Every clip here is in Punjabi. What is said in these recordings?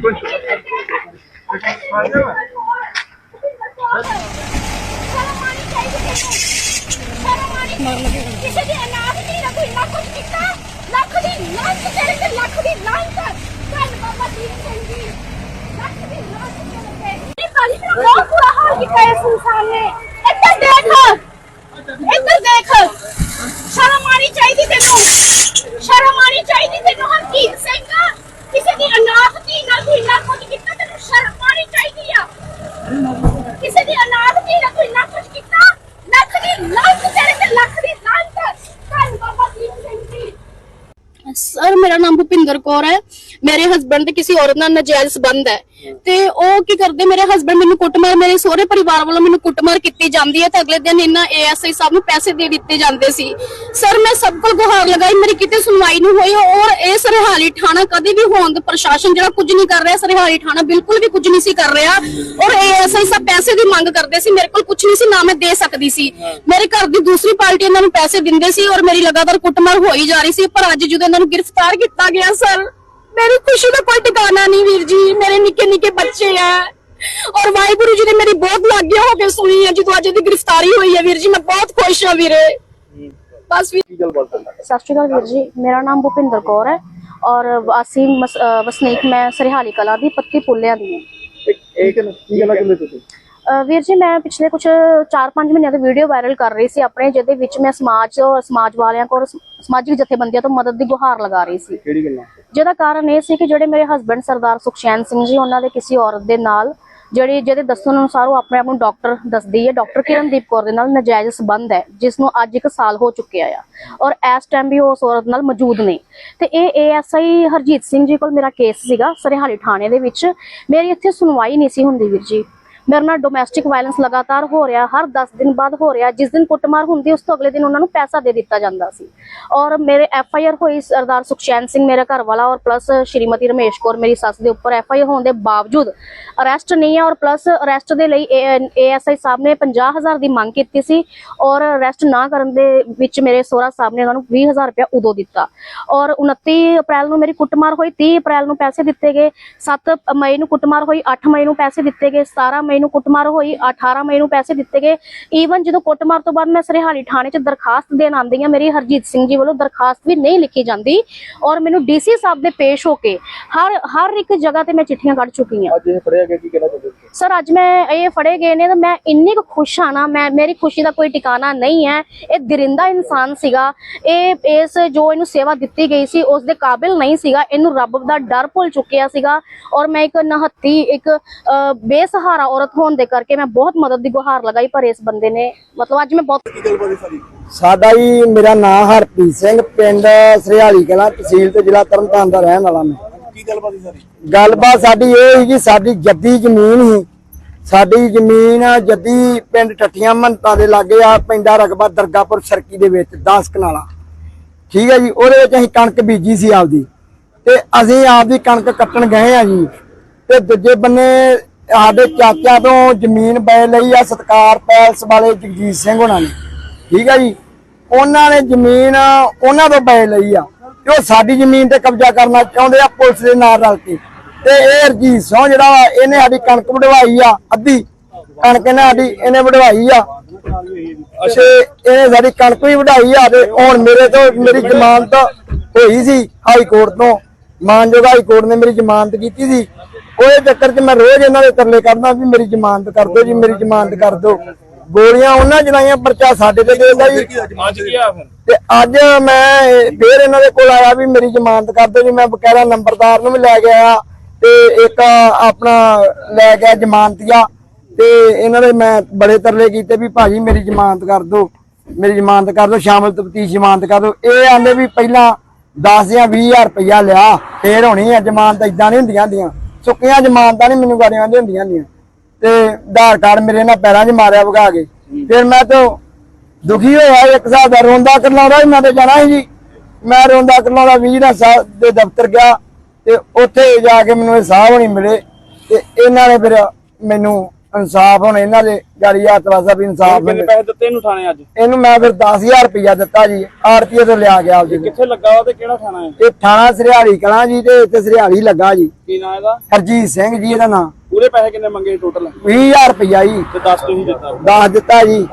ਸ਼ਰਮ ਆਉਣੀ ਚਾਹੀਦੀ ਤੈਨੂੰ ਸ਼ਰਮ ਆਉਣੀ ਕਿਸੇ ਦੀ ਅਨਾਥ ਨਹੀਂ ਨਾ ਕੋਈ ਨਾ ਕੁਝ ਕੀਤਾ ਲੱਖ ਦੀ ਲਾਂਤ ਤੇਰੇ ਤੇ ਲੱਖ ਦੀ ਲਾਂਤ ਧੰਨ ਬਾਬਾ ਦੀਪ ਸਿੰਘ ਜੀ ਲੱਖ ਦੀ ਲਾਂਤ ਤੇਰੇ ਤੇ ਇਹ ਕਾਲੀ ਮੇਰਾ ਬਹੁਤ ਬੁਰਾ ਹਾਲ ਕੀਤਾ ਇਸ ਇਨਸਾਨ ਨੇ ਇੱਧਰ ਦੇਖ ਇੱਧਰ ਦੇਖ ਸ਼ਰਮ ਆਉਣੀ ਕਿਸੇ ਦੀ ਅਨਾਥ ਧੀ ਨਾਲ ਕੋਈ ਨਾ ਕੁਝ ਕੀਤਾ, ਤੈਨੂੰ ਸ਼ਰਮ ਆਉਣੀ ਚਾਹੀਦੀ ਆ? ਕਿਸੇ ਦੀ ਅਨਾਥ ਧੀ ਨਾਲ ਕੋਈ ਨਾ ਕੁਝ ਕੀਤਾ? ਲੱਖ ਦੀ ਲਾਂਤ ਤੇਰੇ ਤੇ ਲੱਖ ਦੀ ਲਾਂਤ ਧੰਨ ਬਾਬਾ ਦੀਪ ਸਿੰਘ ਜੀ। ਸਰ ਮੇਰਾ ਨਾਮ ਭੁਪਿੰਦਰ ਕੌਰ ਹੈ। ਮੇਰੇ ਹਸਬੰਡ ਦੇ ਕਿਸੇ ਔਰਤ ਨਾਲ ਨਜਾਇਜ਼ ਸੰਬੰਧ ਹੈ। ਤੇ ਉਹ ਕੀ ਕਰਦੇ? ਮੇਰੇ ਹਸਬੰਡ ਮੈਨੂੰ ਕੁੱਟਮਾਰ, ਮੇਰੇ ਸਹੁਰੇ ਪਰਿਵਾਰ ਵੱਲੋਂ ਮੈਨੂੰ ਕੁੱਟਮਾਰ ਕੀਤੀ ਜਾਂਦੀ ਹੈ ਤੇ ਅਗਲੇ ਦਿਨ ਇਹਨਾਂ ਏਐਸਆਈ ਸਾਹਿਬ ਨੂੰ ਪੈਸੇ ਦੇ ਦਿੱਤੇ ਜਾਂਦੇ ਸੀ। ਸਰ ਮੈਂ ਸਭ ਕੋਲ ਗੁਹਾਰ ਲਗਾਈ, ਮੇਰੀ ਕਿਤੇ ਸੁਣਵਾਈ ਨਹੀਂ ਹੋਈ ਔਰ ਇਹ ਸਰਹਾਲੀ ਥਾਣਾ ਕਦੇ ਵੀ ਹੋਂਦ ਪ੍ਰਸ਼ਾਸਨ ਜਿਹੜਾ ਕੁਝ ਨਹੀਂ ਕਰ ਰਿਹਾ, ਸਰਹਾਲੀ ਥਾਣਾ ਬਿਲਕੁਲ ਵੀ ਕੁਝ ਨਹੀਂ ਸੀ ਕਰ ਰਿਹਾ ਔਰ ਏਐਸਆਈ ਸਾਹਿਬ ਪੈਸੇ ਦੀ ਮੰਗ ਕਰਦੇ ਸੀ, ਮੇਰੇ ਕੋਲ ਕੁਝ ਨਹੀਂ ਸੀ, ਨਾ ਮੈਂ ਦੇ ਸਕਦੀ ਸੀ। ਮੇਰੇ ਘਰ ਦੀ ਦੂਸਰੀ ਪਾਰਟੀ ਇਹਨਾਂ ਨੂੰ ਪੈਸੇ ਦਿੰਦੇ ਸੀ ਔਰ ਮੇਰੀ ਲਗਾਤਾਰ ਕੁੱਟਮਾਰ ਹੋਈ ਜਾ ਰਹੀ ਸੀ, ਪਰ ਅੱਜ ਜਦੋਂ ਇਹਨਾਂ ਨੂੰ ਗ੍ਰਿਫਤਾਰ ਕੀਤਾ ਗਿਆ ਸਰ ਮੇਰੀ ਖੁਸ਼ੀ ਦਾ ਕੋਈ ਟਿਕਾਣਾ ਨਹੀਂ ਵੀਰ ਜੀ ਮੇਰੇ ਨਿੱਕੇ ਨਿੱਕੇ ਬੱਚੇ ਆ। ਔਰ ਵਾਹਿਗੁਰੂ ਜੀ ਨੇ ਮੇਰੀ ਬਹੁਤ ਲਾਗੇ ਹੋ ਕੇ ਸੁਣੀ ਹੈ ਜਦੋਂ ਅੱਜ ਇਹਦੀ ਗ੍ਰਿਫਤਾਰੀ ਹੋਈ ਹੈ ਵੀਰ ਜੀ ਮੈਂ ਬਹੁਤ ਖੁਸ਼ ਹਾਂ ਵੀਰੇ। ਬਸ ਵੀਰ ਸਤਿ ਸ਼੍ਰੀ ਅਕਾਲ ਵੀਰ ਜੀ ਮੇਰਾ ਨਾਮ ਭੁਪਿੰਦਰ ਕੌਰ ਹੈ ਔਰ ਵਾਸੀ ਵਸਨੀਕ ਮੈਂ ਸਰਹਾਲੀ ਕਲਾ ਦੀ ਪੱਤੀ ਪੁੱਲਿਆਂ ਦੀ ਹਾਂ। ਇਹ ਕਿ ਕੀ ਕਹਿਣਾ ਚਾਹੁੰਦੇ ਤੁਸੀਂ? ਵੀਰ ਜੀ ਮੈਂ ਪਿਛਲੇ ਕੁਝ 4-5 ਮਹੀਨਿਆਂ ਤੋਂ ਵੀਡੀਓ ਵਾਇਰਲ ਕਰ ਰਹੀ ਸੀ ਆਪਣੇ ਜਿਹਦੇ ਵਿੱਚ ਮੈਂ ਸਮਾਜ ਸਮਾਜ ਵਾਲਿਆਂ ਕੋਲ ਸਮਾਜਿਕ ਜਥੇਬੰਦੀਆਂ ਤੋਂ ਮਦਦ ਦੀ ਗੁਹਾਰ ਲਗਾ ਰਹੀ ਸੀ। ਕਿਹੜੀ ਗੱਲਾਂ? ਜਿਹਦਾ ਕਾਰਨ ਇਹ ਸੀ ਕਿ ਜਿਹੜੇ ਮੇਰੇ ਹਸਬੰਡ ਸਰਦਾਰ ਸੁਖਚੈਨ ਸਿੰਘ ਜੀ, ਉਹਨਾਂ ਦੇ ਕਿਸੇ ਔਰਤ ਦੇ ਨਾਲ ਜਿਹੜੀ ਜਿਹਦੇ ਦੱਸਣ ਅਨੁਸਾਰ ਉਹ ਆਪਣੇ ਆਪ ਨੂੰ ਡਾਕਟਰ ਦੱਸਦੀ ਹੈ। ਡਾਕਟਰ ਕਿਰਨਦੀਪ ਕੌਰ ਦੇ ਨਾਲ ਨਜਾਇਜ਼ ਸਬੰਧ ਹੈ ਜਿਸ ਨੂੰ ਅੱਜ ਇੱਕ ਸਾਲ ਹੋ ਚੁੱਕਿਆ ਆ ਔਰ ਇਸ ਟਾਈਮ ਵੀ ਉਹ ਉਸ ਔਰਤ ਨਾਲ ਮੌਜੂਦ ਨੇ। ਤੇ ਇਹ ਏਐਸਆਈ ਹਰਜੀਤ ਸਿੰਘ ਜੀ ਕੋਲ ਮੇਰਾ ਕੇਸ ਸੀਗਾ, ਸਰਹਾਲੀ ਥਾਣੇ ਦੇ ਵਿੱਚ। ਮੇਰੀ ਇੱਥੇ ਸੁਣਵਾਈ ਨਹੀਂ ਸੀ ਹੁੰਦੀ ਵੀਰ ਜੀ। ਮੇਰੇ ਨਾਲ ਡੋਮੈਸਟਿਕ ਵਾਇਲੈਂਸ ਲਗਾਤਾਰ ਹੋ ਰਿਹਾ, ਹਰ 10 ਦਿਨ ਬਾਅਦ ਹੋ ਰਿਹਾ, ਜਿਸ ਦਿਨ ਕੁੱਟਮਾਰ ਹੁੰਦੀ, ਉਸ ਤੋਂ ਅਗਲੇ ਦਿਨ ਉਹਨਾਂ ਨੂੰ ਪੈਸਾ ਦੇ ਦਿੱਤਾ ਜਾਂਦਾ ਸੀ। ਔਰ ਮੇਰੇ ਐਫ ਆਈ ਆਰ ਹੋਈ ਸਰਦਾਰ ਸੁਖਚੈਨ ਸਿੰਘ, ਮੇਰਾ ਘਰ ਵਾਲਾ ਔਰ ਪਲੱਸ ਸ਼੍ਰੀਮਤੀ ਰਮੇਸ਼ ਕੌਰ, ਮੇਰੀ ਸੱਸ ਦੇ ਉੱਪਰ ਐਫ ਆਈ ਆਰ ਹੋਣ ਦੇ ਬਾਵਜੂਦ ਅਰੈਸਟ ਨਹੀਂ ਹੈ, ਔਰ ਪਲੱਸ ਅਰੈਸਟ ਦੇ ਲਈ ਏਐਸਆਈ ਸਾਹਿਬ ਨੇ 50000 ਦੀ ਮੰਗ ਕੀਤੀ ਸੀ, ਔਰ ਅਰੈਸਟ ਨਾ ਕਰਨ ਦੇ ਵਿੱਚ ਮੇਰੇ ਸੋਹਰਾ ਸਾਹਿਬ ਨੇ ਉਹਨਾਂ ਨੂੰ 20000 ਰੁਪਇਆ ਉਦੋਂ ਦਿੱਤਾ। ਔਰ 29 ਅਪ੍ਰੈਲ ਨੂੰ ਮੇਰੀ ਕੁੱਟਮਾਰ ਹੋਈ 30 ਅਪ੍ਰੈਲ ਨੂੰ ਪੈਸੇ ਦਿੱਤੇ ਗਏ 7 ਮਈ ਨੂੰ ਕੁੱਟਮਾਰ ਹੋਈ 8 ਮਈ ਨੂੰ ਪੈਸੇ ਦਿੱਤੇ ਗਏ 17 ਮਈ ਨੂੰ ਕੁੱਟਮਾਰ ਹੋਈ 18 ਮਈ ਨੂੰ ਪੈਸੇ ਦਿੱਤੇ ਗਏ। ਈਵਨ ਜਦੋਂ ਕੁੱਟਮਾਰ ਤੋਂ ਬਾਅਦ ਮੈਂ ਸਰਹਾਲੀ ਥਾਣੇ 'ਚ ਦਰਖਾਸਤ ਦੇਣ ਆਂਦੀ ਆ ਮੇਰੀ ਹਰਜੀਤ ਸਿੰਘ ਜੀ ਵੱਲੋਂ ਦਰਖਾਸਤ ਵੀ ਨਹੀਂ ਲਿਖੀ ਜਾਂਦੀ ਔਰ ਮੈਨੂੰ ਡੀਸੀ ਸਾਹਿਬ ਦੇ ਪੇਸ਼ ਹੋ ਕੇ ਹਰ ਹਰ ਇੱਕ ਜਗ੍ਹਾ ਤੇ ਮੈਂ ਚਿੱਠੀਆਂ ਕੱਢ ਚੁੱਕੀ ਹਾਂ। ਅੱਜ ਇਹ ਫੜਿਆ ਗਿਆ ਕੀ ਕਹਿਣਾ ਚਾਹੁੰਦੇ ਸਰ ਅੱਜ ਮੈਂ ਇਹ ਫੜੇ ਗਏ ਨੇ ਤਾਂ ਮੈਂ ਇੰਨੀ ਕੁ ਖੁਸ਼ ਹਾਂ ਨਾ ਮੈਂ ਮੇਰੀ ਖੁਸ਼ੀ ਦਾ ਕੋਈ ਟਿਕਾਣਾ ਨਹੀਂ ਹੈ। ਇਹ ਦਰਿੰਦਾ ਇਨਸਾਨ ਸੀਗਾ। ਇਹ ਇਸ ਜੋ ਇਹਨੂੰ ਸੇਵਾ ਦਿੱਤੀ ਗਈ ਸੀ ਉਸ ਦੇ ਕਾਬਿਲ ਨਹੀਂ ਸੀਗਾ। ਇਹਨੂੰ ਰੱਬ ਦਾ ਡਰ ਭੁੱਲ ਚੁੱਕਿਆ ਸੀਗਾ ਔਰ ਮੈਂ ਇੱਕ ਨਹੱਤੀ ਇੱਕ ਬੇਸਹਾਰਾ ਔਰਤ ਹੋਣ ਦੇ ਕਰਕੇ ਮੈਂ ਬਹੁਤ ਮਦਦ ਦੀ ਗੁਹਾਰ ਲਗਾਈ ਪਰ ਇਸ ਬੰਦੇ ਨੇ ਮਤਲਬ ਅੱਜ ਮੈਂ ਬਹੁਤ ਸਾਡਾ ਜੀ ਮੇਰਾ ਨਾਮ ਹਰਪ੍ਰੀਤ ਸਿੰਘ ਪਿੰਡ ਸਰਿਆਲੀ ਕਲਾਂ ਤਹਿਸੀਲ ਤੇ ਜ਼ਿਲ੍ਹਾ ਤਰਨਤਾਰਨ ਦਾ ਰਹਿਣ ਵਾਲਾ ਮੈਂ। ਕੀ ਗੱਲਬਾਤ ਹੈ ਸਾਰੀ? ਗੱਲਬਾਤ ਸਾਡੀ ਇਹ ਸੀ ਕਿ ਸਾਡੀ ਜੱਦੀ ਜ਼ਮੀਨ ਸੀ। ਸਾਡੀ ਜ਼ਮੀਨ ਜੱਦੀ ਪਿੰਡ ਟੱਟੀਆਂ ਮੰਤਾਂ ਦੇ ਲਾਗੇ ਆ, ਪੈਂਦਾ ਰਕਬਾ ਦਰਗਾਪੁਰ ਸਰਕੀ ਦੇ ਵਿੱਚ 10 ਕਨਾਲਾ। ਠੀਕ ਹੈ ਜੀ, ਉਹਦੇ ਵਿੱਚ ਅਸੀਂ ਕਣਕ ਬੀਜੀ ਸੀ ਆਪਦੀ। ਤੇ ਅਸੀਂ ਆਪਦੀ ਕਣਕ ਕੱਟਣ ਗਏ ਆ ਜੀ। ਤੇ ਦੂਜੇ ਬੰਨੇ ਸਾਡੇ ਚਾਚਾ ਤੋਂ ਜ਼ਮੀਨ ਬੈ ਲਈ ਆ ਸਤਕਾਰ ਪੈਲਸ ਵਾਲੇ ਜਗਜੀਤ ਸਿੰਘ ਉਹਨਾਂ ਨੇ। ਠੀਕ ਹੈ ਜੀ, ਉਹਨਾਂ ਨੇ ਜ਼ਮੀਨ ਉਹਨਾਂ ਤੋਂ ਬੈ ਲਈ ਆ। ਤੇ ਉਹ ਸਾਡੀ ਜ਼ਮੀਨ ਤੇ ਕਬਜ਼ਾ ਕਰਨਾ ਚਾਹੁੰਦੇ ਆ, ਪੁਲਿਸ ਦੇ ਨਾਲ ਰਲ ਕੇ। ਤੇ ਇਹ ਰਜੀਤ ਸਿੰਘ ਜਿਹੜਾ ਇਹਨੇ ਸਾਡੀ ਕਣਕ ਵਢਵਾਈ ਆ, ਅੱਧੀ ਕਣਕ ਇਹਨੇ ਸਾਡੀ, ਇਹਨੇ ਵਢਵਾਈ ਆ। ਤੇ ਇਹਨੇ ਸਾਡੀ ਕਣਕ ਵੀ ਵਢਾਈ ਆ, ਤੇ ਹੁਣ ਮੇਰੇ ਤੋਂ ਮੇਰੀ ਜ਼ਮਾਨਤ ਹੋਈ ਸੀ ਹਾਈ ਕੋਰਟ ਤੋਂ। ਮਾਨਯੋਗ ਹਾਈ ਕੋਰਟ ਨੇ ਮੇਰੀ ਜ਼ਮਾਨਤ ਕੀਤੀ ਸੀ। ਉਹਦੇ ਚੱਕਰ 'ਚ ਮੈਂ ਰੋਜ਼ ਇਹਨਾਂ ਦੇ ਤਰਲੇ ਕਰਦਾ ਵੀ ਮੇਰੀ ਜ਼ਮਾਨਤ ਕਰ ਦਿਓ ਜੀ, ਮੇਰੀ ਜ਼ਮਾਨਤ ਕਰ ਦਿਓ। ਗੋਲੀਆਂ ਉਹਨਾਂ ਚਲਾਈਆਂ, ਪਰਚਾ ਸਾਡੇ ਤੇ ਦੇਦਾ ਜੀ। ਅੱਜ ਕੀ ਆ ਫਿਰ ਤੇ ਅੱਜ ਮੈਂ ਫੇਰ ਇਹਨਾਂ ਦੇ ਕੋਲ ਆਇਆ ਵੀ ਮੇਰੀ ਜ਼ਮਾਨਤ ਕਰ ਦਿਓ ਜੀ, ਮੈਂ ਬਕਾਇਦਾ ਨੰਬਰਦਾਰ ਨੂੰ ਵੀ ਲੈ ਗਿਆ ਤੇ ਇੱਕ ਆਪਣਾ ਲੈ ਗਿਆ ਜ਼ਮਾਨਤੀਆ ਤੇ ਇਹਨਾਂ ਦੇ ਮੈਂ ਬੜੇ ਤਰਲੇ ਕੀਤੇ ਵੀ ਭਾਜੀ ਮੇਰੀ ਜ਼ਮਾਨਤ ਕਰ ਦਿਓ, ਮੇਰੀ ਜ਼ਮਾਨਤ ਕਰ ਦਿਓ, ਸ਼ਾਮਲ ਤਫਤੀਸ਼ ਜ਼ਮਾਨਤ ਕਰ ਦਿਓ। ਇਹ ਆਂਦੇ ਵੀ ਪਹਿਲਾਂ 10 ਜਾਂ 20000 ਰੁਪਇਆ ਲਿਆ, ਫੇਰ ਹੋਣੀ ਆ ਜ਼ਮਾਨਤ ਇਦਾਂ ਨਹੀਂ ਹੁੰਦੀਆਂ ਹੁੰਦੀਆਂ, ਸੁੱਕੀਆਂ ਜ਼ਮਾਨਤਾਂ ਨਹੀਂ ਮੈਨੂੰ ਗਾੜੀਆਂ ਹੁੰਦੀਆਂ ਹੁੰਦੀਆਂ। ਤੇ ਆਧਾਰ ਕਾਰਡ ਮੇਰੇ ਨਾਲ ਪੈਰਾਂ 'ਚ ਮਾਰਿਆ ਵਗਾ ਕੇ। ਫਿਰ ਮੈਂ ਤਾਂ ਦੁਖੀ ਹੋਇਆ ਇੱਕ ਹਿਸਾਬ ਦਾ ਰੋਂਦਾ ਕਰਲਾਉਂਦਾ ਮੈਂ ਤੇ ਜਾਣਾ ਜੀ ਮੈਂ ਰੋਂਦਾ ਕਰਲਾਉਂਦਾ ਵੀਰ ਸਾਹਿਬ ਦੇ ਦਫ਼ਤਰ ਗਿਆ ਤੇ ਉੱਥੇ ਜਾ ਕੇ ਮੈਨੂੰ ਇਹ ਸਾਹਬ ਨਹੀਂ ਮਿਲੇ। ਤੇ ਇਹਨਾਂ ਨੇ ਫਿਰ ਮੈਨੂੰ ਇਨਸਾਫ ਹੁਣ ਇਹਨਾਂ ਦੇ ਗਾੜੀ ਵਾਸਾ ਵੀ ਇਨਸਾਫ ਕਿੰਨੇ ਪੈਸੇ ਦਿੱਤੇ ਇਹਨੂੰ ਥਾਣੇ ਅੱਜ? ਇਹਨੂੰ ਮੈਂ ਫਿਰ 10000 ਰੁਪਇਆ ਦਿੱਤਾ ਜੀ ਆਰਪੀਏ ਤੋਂ ਲਿਆ ਗਿਆ ਆਪਦੀ ਕਿੱਥੇ ਲੱਗਾ ਵਾ ਤੇ ਕਿਹੜਾ ਥਾਣਾ ਹੈ? ਇਹ ਥਾਣਾ ਸਰਿਆਲੀ ਕਲਾਂ ਜੀ ਤੇ ਇੱਥੇ ਸਰਿਆਲੀ ਲੱਗਾ ਜੀ। ਕੀ ਨਾਂ ਇਹਦਾ? ਹਰਜੀਤ ਸਿੰਘ ਜੀ ਇਹਦਾ ਨਾਂ। ਪੂਰੇ ਪੈਸੇ ਕਿੰਨੇ ਮੰਗੇ ਟੋਟਲ 20000 ਰੁਪਇਆ ਜੀ। ਤੇ 10 ਤੁਸੀਂ ਦਿੱਤਾ। ਦੱਸ ਦਿੱਤਾ ਜੀ।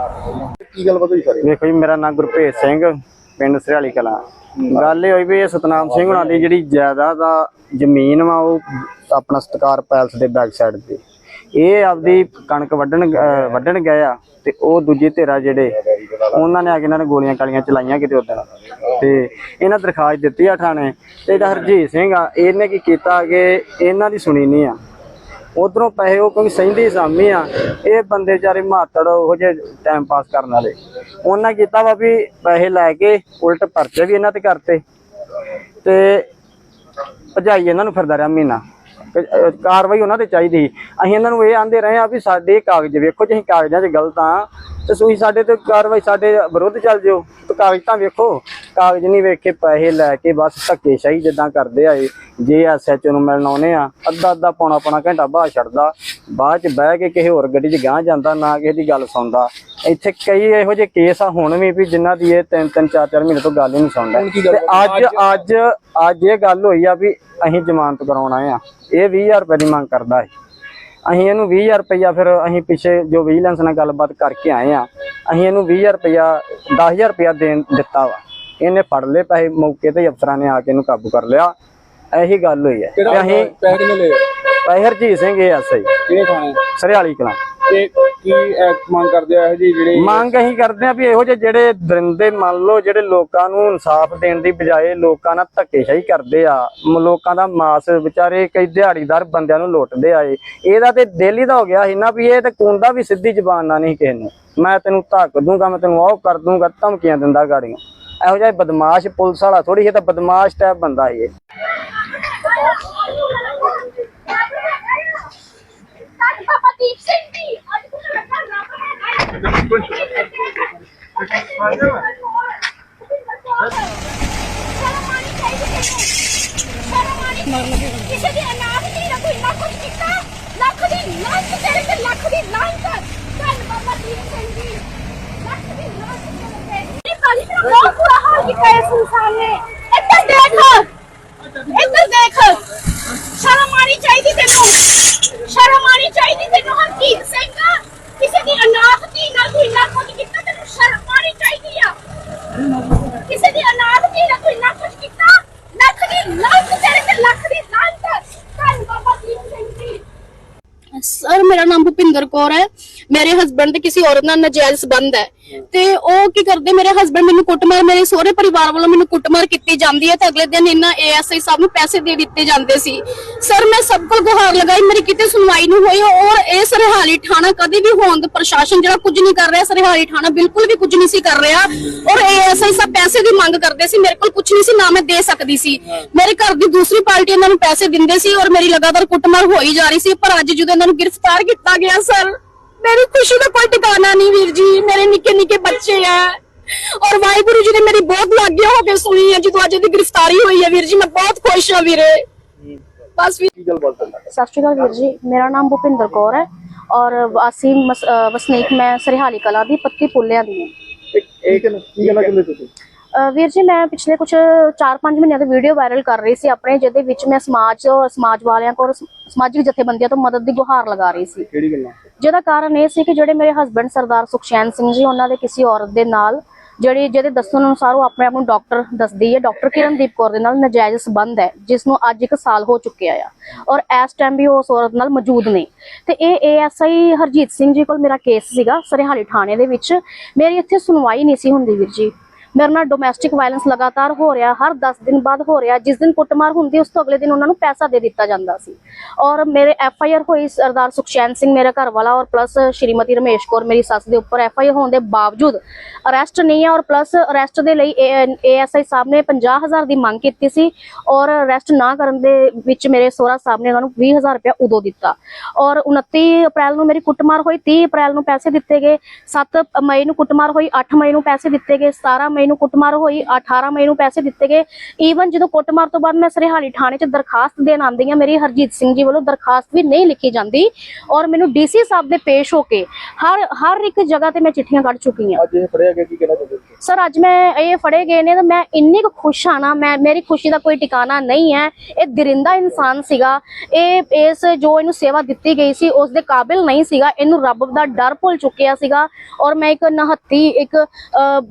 ਕੀ ਗੱਲ ਹੋਈ ਸਾਰੀ? ਦੇਖੋ ਜੀ, ਮੇਰਾ ਨਾਮ ਗੁਰਭੇਜ ਸਿੰਘ, ਪਿੰਡ ਸਰਿਆਲੀ ਕਲਾਂ। ਗੱਲ ਇਹ ਹੋਈ ਵੀ ਇਹ ਸਤਨਾਮ ਸਿੰਘ ਹੁਣਾਂ ਦੀ ਜਿਹੜੀ ਜਾਇਦਾਦ ਆ, ਜ਼ਮੀਨ ਵਾ, ਉਹ ਆਪਣਾ ਸਤਕਾਰ ਪੈਲਸ ਦੇ ਬੈਕ ਸਾਈਡ ਤੇ। ਇਹ ਆਪਦੀ ਕਣਕ ਵੱਢਣ ਵੱਢਣ ਗਏ ਆ, ਤੇ ਉਹ ਦੂਜੇ ਧਿਰਾ ਜਿਹੜੇ, ਉਹਨਾਂ ਨੇ ਆ ਕੇ ਇਹਨਾਂ ਨੇ ਗੋਲੀਆਂ ਕਾਲੀਆਂ ਚਲਾਈਆਂ ਕਿਤੇ ਉਦੋਂ ਤੇ ਇਹਨਾਂ ਦਰਖਾਸਤ ਦਿੱਤੀ ਆ ਥਾਣੇ, ਤੇ ਜਿਹੜਾ ਹਰਜੀਤ ਸਿੰਘ ਆ, ਇਹਨੇ ਕੀ ਕੀਤਾ ਕਿ ਇਹਨਾਂ ਦੀ ਸੁਣੀ ਨਹੀਂ ਆ। ਉਧਰੋਂ ਪੈਸੇ ਉਹ ਕਿਉਂਕਿ ਸਹਿੰਦੇ ਸਾਮੀ ਆ, ਇਹ ਬੰਦੇ ਵਿਚਾਰੇ ਮਾਤੜ ਉਹ ਜੇ ਟਾਈਮ ਪਾਸ ਕਰਨ ਵਾਲੇ। ਉਹਨਾਂ ਕੀਤਾ ਵਾ ਵੀ ਪੈਸੇ ਲੈ ਕੇ ਉਲਟ ਪਰਚੇ ਵੀ ਇਹਨਾਂ ਤੇ ਕਰਤੇ ਤੇ ਭਜਾਈ ਇਹਨਾਂ ਨੂੰ ਫਿਰਦਾ ਰਿਹਾ ਮਹੀਨਾ। ਅਹ ਕਾਰਵਾਈ ਉਹਨਾਂ ਤੇ ਚਾਹੀਦੀ ਸੀ। ਅਸੀਂ ਇਹਨਾਂ ਨੂੰ ਇਹ ਆਂਦੇ ਰਹੇ ਆ ਵੀ ਸਾਡੇ ਕਾਗਜ਼ ਵੇਖੋ, ਜੇ ਅਸੀਂ ਕਾਗਜ਼ਾਂ 'ਚ ਗਲਤ ਆ ਤੇ ਤੁਸੀਂ ਸਾਡੇ ਤੇ ਕਾਰਵਾਈ, ਸਾਡੇ ਵਿਰੁੱਧ ਚੱਲ ਜਿਓ। ਤੇ ਕਾਗਜ਼ ਤਾਂ ਵੇਖੋ, ਕਾਗਜ਼ ਨਹੀਂ ਵੇਖ ਕੇ ਪੈਸੇ ਲੈ ਕੇ ਬਸ ਧੱਕੇਸ਼ਾਹੀ ਜਿੱਦਾਂ ਕਰਦੇ ਆਏ ਜੇ ਐਸਐਚਓ ਨੂੰ ਮਿਲਣ ਆਉਨੇ ਆ ਅੱਧਾ ਅੱਧਾ ਪੌਣਾ ਪੌਣਾ ਘੰਟਾ ਬਾਹਰ ਛੱਡਦਾ। ਬਾਅਦ ਚ ਬਹਿ ਕੇ ਕਿਸੇ ਹੋਰ ਗੱਡੀ 'ਚ ਗਾਂ ਜਾਂਦਾ ਨਾ ਕਿਸੇ ਦੀ ਗੱਲ ਸੁਣਦਾ। ਇੱਥੇ ਕਈ ਇਹੋ ਜਿਹੇ ਕੇਸ ਆ ਹੁਣ ਵੀ ਵੀ ਜਿਨ੍ਹਾਂ ਦੀ ਇਹ ਤਿੰਨ ਤਿੰਨ ਚਾਰ ਚਾਰ ਮਹੀਨੇ ਤੋਂ ਗੱਲ ਹੀ ਨਹੀਂ ਸੁਣਦਾ। ਤੇ ਅੱਜ ਅੱਜ ਅੱਜ ਇਹ ਗੱਲ ਹੋਈ ਆ ਵੀ ਅਸੀਂ ਜ਼ਮਾਨਤ ਕਰਾਉਣ ਆਏ ਆ। ਇਹ 20000 ਰੁਪਏ ਦੀ ਮੰਗ ਕਰਦਾ ਹੈ ਅਸੀਂ ਇਹਨੂੰ 20000 ਰੁਪਇਆ ਫਿਰ ਅਸੀਂ ਪਿੱਛੇ ਜੋ ਵਿਜੀਲੈਂਸ ਨਾਲ ਗੱਲਬਾਤ ਕਰਕੇ ਆਏ ਆ ਅਸੀਂ ਇਹਨੂੰ 20000 ਰੁਪਇਆ 10000 ਰੁਪਇਆ ਦੇਣ ਦਿੱਤਾ ਵਾ। ਇਹਨੇ ਫੜ ਲਏ ਪੈਸੇ ਮੌਕੇ ਤੇ ਹੀ ਅਫਸਰਾਂ ਨੇ ਆ ਕੇ ਇਹਨੂੰ ਕਾਬੂ ਕਰ ਲਿਆ। ਇਹੀ ਗੱਲ ਹੋਈ ਹੈ। ਤੇ ਅਸੀਂ ਪੈਸੇ ਕਿੰਨੇ ਲਏ ਪੈਸੇ ਹਰਜੀਤ ਸਿੰਘ ਇਹ ਐਸਆਈ ਕਿਹੜੇ ਥਾਣੇ? ਸਰਿਆਲੀ ਕਲਾਂ। ਤੇ ਕੀ ਮੰਗ ਕਰਦੇ ਆ ਇਹ ਜੀ ਜਿਹੜੇ ਮੰਗ ਅਸੀਂ ਕਰਦੇ ਆ ਵੀ ਇਹੋ ਜਿਹੇ ਜਿਹੜੇ ਦਰਿੰਦੇ ਮੰਨ ਲਓ ਜਿਹੜੇ ਲੋਕਾਂ ਨੂੰ ਇਨਸਾਫ ਦੇਣ ਦੀ ਬਜਾਏ ਲੋਕਾਂ ਨਾਲ ਧੱਕੇਸ਼ਾਹੀ ਕਰਦੇ ਆ ਲੋਕਾਂ ਦਾ ਮਾਸ ਵਿਚਾਰੇ ਕਈ ਦਿਹਾੜੀਦਾਰ ਬੰਦਿਆਂ ਨੂੰ ਲੁੱਟਦੇ ਆਏ ਇਹਦਾ ਤੇ ਦਿਲ ਦਾ ਹੋ ਗਿਆ ਸੀ ਨਾ ਵੀ ਇਹ ਤੇ ਕੁੰਦਾ ਵੀ ਸਿੱਧੀ ਜ਼ਬਾਨ ਨਾਲ ਨਹੀਂ ਕਿਸੇ ਨੂੰ। ਮੈਂ ਤੈਨੂੰ ਧੱਕ ਦੂੰਗਾ ਮੈਂ ਤੈਨੂੰ ਉਹ ਕਰ ਦੂੰਗਾ ਧਮਕੀਆਂ ਦਿੰਦਾ ਗਾੜੀਆਂ। ਇਹੋ ਜਿਹਾ ਬਦਮਾਸ਼ ਪੁਲਿਸ ਵਾਲਾ ਥੋੜੀ ਇਹ ਤਾਂ ਬਦਮਾਸ਼ ਟਾਈਪ ਬੰਦਾ ਇਹ। ਤਾਂ ਬਾਬਾ ਦੀਪ ਸਿੰਘ ਜੀ ਅੱਜ ਕੁਝ ਰੱਖਾ ਕਿਸੇ ਦੀ ਅਨਾਥ ਨਹੀਂ ਨਾ ਕੋਈ ਨਾ ਕੁਝ ਕੀਤਾ ਲੱਖ ਦੀ ਲਾਂਚ ਤੇਰੇ ਤੇ ਲੱਖ ਦੀ ਲਾਂਚ ਧੰਨ ਬਾਬਾ ਦੀਪ ਸਿੰਘ ਜੀ ਲੱਖ ਦੀ ਲਾਂਚ ਤੇਰੇ ਤੇ ਇਹ ਕਾਲੀ ਮੇਰਾ ਬਹੁਤ ਬੁਰਾ ਹਾਲ ਕੀਤਾ ਇਸ ਇਨਸਾਨ ਨੇ ਇੱਧਰ ਦੇਖ ਇੱਧਰ ਦੇਖ ਸ਼ਰਮ ਆਣੀ ਚਾਹੀਦੀ ਤੈਨੂੰ ਸ਼ਰਮ ਆਣੀ ਚਾਹੀਦੀ ਤੈਨੂੰ ਹਰਜੀਤ ਸਿੰਘ ਕਿਸੇ ਦੀ ਅਨਾਥ ਧੀ ਨਾਲ ਕੋਈ ਨਾ ਕੁਝ ਕੀਤਾ ਤੈਨੂੰ ਸ਼ਰਮ ਆਣੀ ਚਾਹੀਦੀ ਆ ਕਿਸੇ ਦੀ ਅਨਾਥ ਧੀ ਨਾਲ ਕੋਈ ਨਾ ਕੁਝ ਕੀਤਾ ਲੱਖ ਦੀ ਲਾਂਚ ਤੇਰੇ ਤੇ ਲੱਖ ਦੀ ਲਾਂਚ ਧੰਨ ਬਾਬਾ ਦੀਪ ਸਿੰਘ ਜੀ ਸਰ ਮੇਰਾ ਨਾਮ ਭੁਪਿੰਦਰ ਕੌਰ ਹੈ ਮੇਰੇ ਹਸਬੰਡ ਦੇ ਕਿਸੇ ਔਰਤ ਨਾਲ ਨਜਾਇਜ਼ ਸਬੰਧ ਹੈ। ਤੇ ਉਹ ਕੀ ਕਰਦੇ? ਮੇਰੇ ਹਸਬੰਡ ਮੈਨੂੰ ਕੁੱਟਮਾਰ, ਮੇਰੇ ਸਹੁਰੇ ਪਰਿਵਾਰ ਵੱਲੋਂ ਮੈਨੂੰ ਕੁੱਟਮਾਰ ਕੀਤੀ ਜਾਂਦੀ ਹੈ ਤੇ ਅਗਲੇ ਦਿਨ ਇਹਨਾਂ ਏਐਸਆਈ ਸਾਹਿਬ ਨੂੰ ਪੈਸੇ ਦੇ ਦਿੱਤੇ ਜਾਂਦੇ ਸੀ। ਸਰ ਮੈਂ ਸਭ ਕੋਲ ਗੁਹਾਰ ਲਗਾਈ, ਮੇਰੀ ਕਿਤੇ ਸੁਣਵਾਈ ਨਹੀਂ ਹੋਈ ਔਰ ਇਹ ਸਰਹਾਲੀ ਥਾਣਾ ਕਦੇ ਵੀ ਹੋਣ ਦਾ ਪ੍ਰਸ਼ਾਸਨ ਜਿਹੜਾ ਕੁਝ ਨਹੀਂ ਕਰ ਰਿਹਾ, ਸਰਹਾਲੀ ਥਾਣਾ ਬਿਲਕੁਲ ਵੀ ਕੁਝ ਨਹੀਂ ਸੀ ਕਰ ਰਿਹਾ ਔਰ ਏਐਸਆਈ ਸਾਹਿਬ ਪੈਸੇ ਦੀ ਮੰਗ ਕਰਦੇ ਸੀ, ਮੇਰੇ ਕੋਲ ਕੁਝ ਨਹੀਂ ਸੀ, ਨਾ ਮੈਂ ਦੇ ਸਕਦੀ ਸੀ। ਮੇਰੇ ਘਰ ਦੀ ਦੂਸਰੀ ਪਾਰਟੀ ਇਹਨਾਂ ਨੂੰ ਪੈਸੇ ਦਿੰਦੇ ਸੀ ਔਰ ਮੇਰੀ ਲਗਾਤਾਰ ਕੁੱਟਮਾਰ ਹੋਈ ਜਾ ਰਹੀ ਸੀ, ਪਰ ਅੱਜ ਜਦੋਂ ਇਹਨਾਂ ਨੂੰ ਗ੍ਰਿਫਤਾਰ ਕੀਤਾ ਗਿਆ ਸਰ ਮੇਰੀ ਖੁਸ਼ੀ ਦਾ ਕੋਈ ਟਿਕਾਣਾ ਨਹੀਂ ਵੀਰ ਜੀ ਮੇਰੇ ਨਿੱਕੇ ਨਿੱਕੇ ਬੱਚੇ ਆ ਔਰ ਵਾਹਿਗੁਰੂ ਜੀ ਨੇ ਮੇਰੀ ਬਹੁਤ ਲਾਗੇ ਹੋ ਕੇ ਸੁਣੀ ਹੈ ਜਦੋਂ ਅੱਜ ਇਹਦੀ ਗ੍ਰਿਫਤਾਰੀ ਹੋਈ ਹੈ ਵੀਰ ਜੀ ਮੈਂ ਬਹੁਤ ਖੁਸ਼ ਹਾਂ ਵੀਰੇ ਬਸ ਗੱਲ ਕਰਦਾ ਸਤਿ ਸ਼੍ਰੀ ਅਕਾਲ ਵੀਰ ਜੀ ਮੇਰਾ ਨਾਮ ਭੁਪਿੰਦਰ ਕੌਰ ਹੈ ਔਰ ਵਾਸੀ ਅਹ ਵਸਨੀਕ ਮੈਂ ਸਰਿਹਾਲੀ ਕਲਾ ਦੀ ਪੱਤੀ ਪੁੱਲਿਆਂ ਦੀ ਹਾਂ ਇਹ ਕਿ ਕੀ ਕਹਿਣਾ ਚਾਹੁੰਦੇ ਤੁਸੀਂ ਵੀਰ ਜੀ ਮੈਂ ਪਿਛਲੇ ਕੁਝ 4-5 ਮਹੀਨਿਆਂ ਤੋਂ ਵੀਡੀਓ ਵਾਇਰਲ ਕਰ ਰਹੀ ਸੀ ਆਪਣੇ ਜਿਹਦੇ ਵਿੱਚ ਮੈਂ ਸਮਾਜ ਸਮਾਜ ਵਾਲਿਆਂ ਕੋਲ ਸਮਾਜਿਕ ਜਥੇਬੰਦੀਆਂ ਤੋਂ ਮਦਦ ਦੀ ਗੁਹਾਰ ਲਗਾ ਰਹੀ ਸੀ। ਕਿਹੜੀ ਗੱਲਾਂ? ਜਿਹਦਾ ਕਾਰਨ ਇਹ ਸੀ ਕਿ ਜਿਹੜੇ ਮੇਰੇ ਹਸਬੰਡ ਸਰਦਾਰ ਸੁਖਚੈਨ ਸਿੰਘ ਜੀ ਉਹਨਾਂ ਦੇ ਕਿਸੇ ਔਰਤ ਦੇ ਨਾਲ ਜਿਹੜੀ ਜਿਹਦੇ ਦੱਸਣ ਅਨੁਸਾਰ ਉਹ ਆਪਣੇ ਆਪ ਨੂੰ ਡਾਕਟਰ ਦੱਸਦੀ ਹੈ ਡਾਕਟਰ ਕਿਰਨਦੀਪ ਕੌਰ ਦੇ ਨਾਲ ਨਜਾਇਜ਼ ਸੰਬੰਧ ਹੈ ਜਿਸ ਨੂੰ ਅੱਜ ਇੱਕ ਸਾਲ ਹੋ ਚੁੱਕਿਆ ਆ। ਔਰ ਇਸ ਟਾਈਮ ਵੀ ਉਹ ਉਸ ਔਰਤ ਨਾਲ ਮੌਜੂਦ ਨੇ। ਤੇ ਇਹ ਏਐਸਆਈ ਹਰਜੀਤ ਸਿੰਘ ਜੀ ਕੋਲ ਮੇਰਾ ਕੇਸ ਸੀਗਾ ਸਰਹਾਲੀ ਥਾਣੇ ਦੇ ਵਿੱਚ। ਮੇਰੀ ਇੱਥੇ ਸੁਣਵਾਈ ਨਹੀਂ ਸੀ ਹੁੰਦੀ ਵੀਰ ਜੀ। ਮੇਰੇ ਨਾਲ ਡੋਮੈਸਟਿਕ ਵਾਇਲੈਂਸ ਲਗਾਤਾਰ ਹੋ ਰਿਹਾ, ਹਰ 10 ਦਿਨ ਬਾਅਦ ਹੋ ਰਿਹਾ, ਜਿਸ ਦਿਨ ਕੁੱਟਮਾਰ ਹੁੰਦੀ, ਉਸ ਤੋਂ ਅਗਲੇ ਦਿਨ ਉਹਨਾਂ ਨੂੰ ਪੈਸਾ ਦੇ ਦਿੱਤਾ ਜਾਂਦਾ ਸੀ। ਔਰ ਮੇਰੇ ਐਫ ਆਈ ਆਰ ਹੋਈ ਸਰਦਾਰ ਸੁਖਚੈਨ ਸਿੰਘ, ਮੇਰਾ ਘਰ ਵਾਲਾ ਔਰ ਪਲੱਸ ਸ਼੍ਰੀਮਤੀ ਰਮੇਸ਼ ਕੌਰ, ਮੇਰੀ ਸੱਸ ਦੇ ਉੱਪਰ ਐਫ ਆਈ ਆਰ ਹੋਣ ਦੇ ਬਾਵਜੂਦ ਅਰੈਸਟ ਨਹੀਂ ਹੈ, ਔਰ ਪਲੱਸ ਅਰੈਸਟ ਦੇ ਲਈ ਏਐਸਆਈ ਸਾਹਿਬ ਨੇ 50000 ਦੀ ਮੰਗ ਕੀਤੀ ਸੀ, ਔਰ ਅਰੈਸਟ ਨਾ ਕਰਨ ਦੇ ਵਿੱਚ ਮੇਰੇ ਸੋਹਰਾ ਸਾਹਿਬ ਨੇ ਉਹਨਾਂ ਨੂੰ 20000 ਰੁਪਇਆ ਉਦੋਂ ਦਿੱਤਾ। ਔਰ 29 ਅਪ੍ਰੈਲ ਨੂੰ ਮੇਰੀ ਕੁੱਟਮਾਰ ਹੋਈ 30 ਅਪ੍ਰੈਲ ਨੂੰ ਪੈਸੇ ਦਿੱਤੇ ਗਏ 7 ਮਈ ਨੂੰ ਕੁੱਟਮਾਰ ਹੋਈ 8 ਮਈ ਨੂੰ ਪੈਸੇ ਦਿੱਤੇ ਗਏ 17 ਮਈ ਨੂੰ ਕੁੱਟਮਾਰ ਹੋਈ 18 ਮਈ ਨੂੰ ਪੈਸੇ ਦਿੱਤੇ ਗਏ। ਈਵਨ ਜਦੋਂ ਕੁੱਟਮਾਰ ਤੋਂ ਬਾਅਦ ਮੈਂ ਸਰਹਾਲੀ ਥਾਣੇ 'ਚ ਦਰਖਾਸਤ ਦੇਣ ਆਂਦੀ ਹਾਂ ਮੇਰੀ ਹਰਜੀਤ ਸਿੰਘ ਜੀ ਵੱਲੋਂ ਦਰਖਾਸਤ ਵੀ ਨਹੀਂ ਲਿਖੀ ਜਾਂਦੀ ਔਰ ਮੈਨੂੰ ਡੀਸੀ ਸਾਹਿਬ ਦੇ ਪੇਸ਼ ਹੋ ਕੇ ਹਰ ਹਰ ਇੱਕ ਜਗ੍ਹਾ ਤੇ ਮੈਂ ਚਿੱਠੀਆਂ ਕੱਢ ਚੁੱਕੀ ਹਾਂ। ਅੱਜ ਇਹ ਫੜਿਆ ਗਿਆ ਕੀ ਕਹਿਣਾ ਚਾਹੁੰਦੇ ਹੋ ਸਰ ਅੱਜ ਮੈਂ ਇਹ ਫੜੇ ਗਏ ਨੇ ਤਾਂ ਮੈਂ ਇੰਨੀ ਕੁ ਖੁਸ਼ ਹਾਂ ਨਾ ਮੈਂ ਮੇਰੀ ਖੁਸ਼ੀ ਦਾ ਕੋਈ ਟਿਕਾਣਾ ਨਹੀਂ ਹੈ। ਇਹ ਦਰਿੰਦਾ ਇਨਸਾਨ ਸੀਗਾ। ਇਹ ਇਸ ਜੋ ਇਹਨੂੰ ਸੇਵਾ ਦਿੱਤੀ ਗਈ ਸੀ ਉਸ ਦੇ ਕਾਬਿਲ ਨਹੀਂ ਸੀਗਾ। ਇਹਨੂੰ ਰੱਬ ਦਾ ਡਰ ਭੁੱਲ ਚੁੱਕਿਆ ਸੀਗਾ। ਔਰ ਮੈਂ ਇੱਕ ਨਹੱਤੀ ਇੱਕ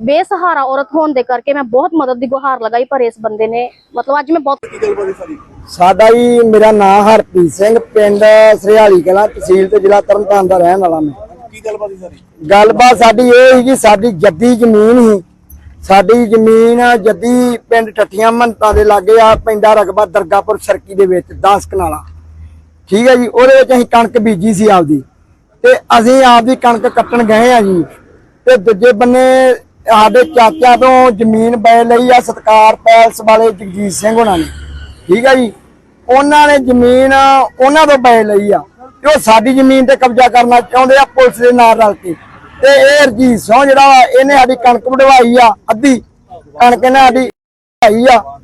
ਬੇਸਹਾਰਾ ਔਰਤ ਹੋਣ ਦੇ ਕਰਕੇ ਮੈਂ ਬਹੁਤ ਮਦਦ ਦੀ ਗੁਹਾਰ ਲਗਾਈ ਪਰ ਇਸ ਬੰਦੇ ਨੇ ਮਤਲਬ ਅੱਜ ਮੈਂ ਬਹੁਤ ਕੀ ਗੱਲਬਾਤ ਹੈ ਸਾਰੀ? ਸਾਡਾ ਹੀ ਮੇਰਾ ਨਾਮ ਹਰਪ੍ਰੀਤ ਸਿੰਘ ਪਿੰਡ ਸਰਿਆਲੀ ਕਲਾ ਤਹਿਸੀਲ ਤੇ ਜ਼ਿਲ੍ਹਾ ਤਰਨਤਾਰਨ ਦਾ ਰਹਿਣ ਵਾਲਾ ਮੈਂ। ਕੀ ਗੱਲਬਾਤ ਹੈ ਸਾਰੀ? ਗੱਲਬਾਤ ਸਾਡੀ ਇਹ ਸੀ ਕਿ ਸਾਡੀ ਜੱਦੀ ਜ਼ਮੀਨ ਸੀ। ਸਾਡੀ ਜ਼ਮੀਨ ਜੱਦੀ ਪਿੰਡ ਟੱਟੀਆਂ ਮੰਤਾਂ ਦੇ ਲਾਗੇ ਆ ਪੈਂਦਾ ਰਕਬਾ ਦਰਗਾਪੁਰ ਸਰਕੀ ਦੇ ਵਿੱਚ 10 ਕਨਾਲਾ। ਠੀਕ ਹੈ ਜੀ ਉਹਦੇ ਵਿੱਚ ਅਸੀਂ ਕਣਕ ਬੀਜੀ ਸੀ ਆਪਦੀ। ਤੇ ਅਸੀਂ ਆਪਦੀ ਕਣਕ ਕੱਟਣ ਗਏ ਆ ਜੀ। ਤੇ ਦੂਜੇ ਬੰਨੇ ਸਾਡੇ ਚਾਚਾ ਤੋਂ ਜ਼ਮੀਨ ਬੈ ਲਈ ਆ ਸਤਕਾਰ ਪੈਲਸ ਵਾਲੇ ਜਗਜੀਤ ਸਿੰਘ ਉਹਨਾਂ ਨੇ। ਠੀਕ ਹੈ ਜੀ? ਉਹਨਾਂ ਨੇ ਜ਼ਮੀਨ ਉਹਨਾਂ ਤੋਂ ਬੈ ਲਈ ਆ। ਤੇ ਉਹ ਸਾਡੀ ਜ਼ਮੀਨ ਤੇ ਕਬਜ਼ਾ ਕਰਨਾ ਚਾਹੁੰਦੇ ਆ ਪੁਲਿਸ ਦੇ ਨਾਲ ਰਲ ਕੇ। ਤੇ ਇਹ ਰਜੀਤ ਸਿੰਘ ਜਿਹੜਾ ਵਾ, ਇਹਨੇ ਸਾਡੀ ਕਣਕ ਵਢਵਾਈ ਆ, ਅੱਧੀ। ਕਣਕ ਇਹਨੇ ਸਾਡੀ ਵਢਵਾਈ ਆ।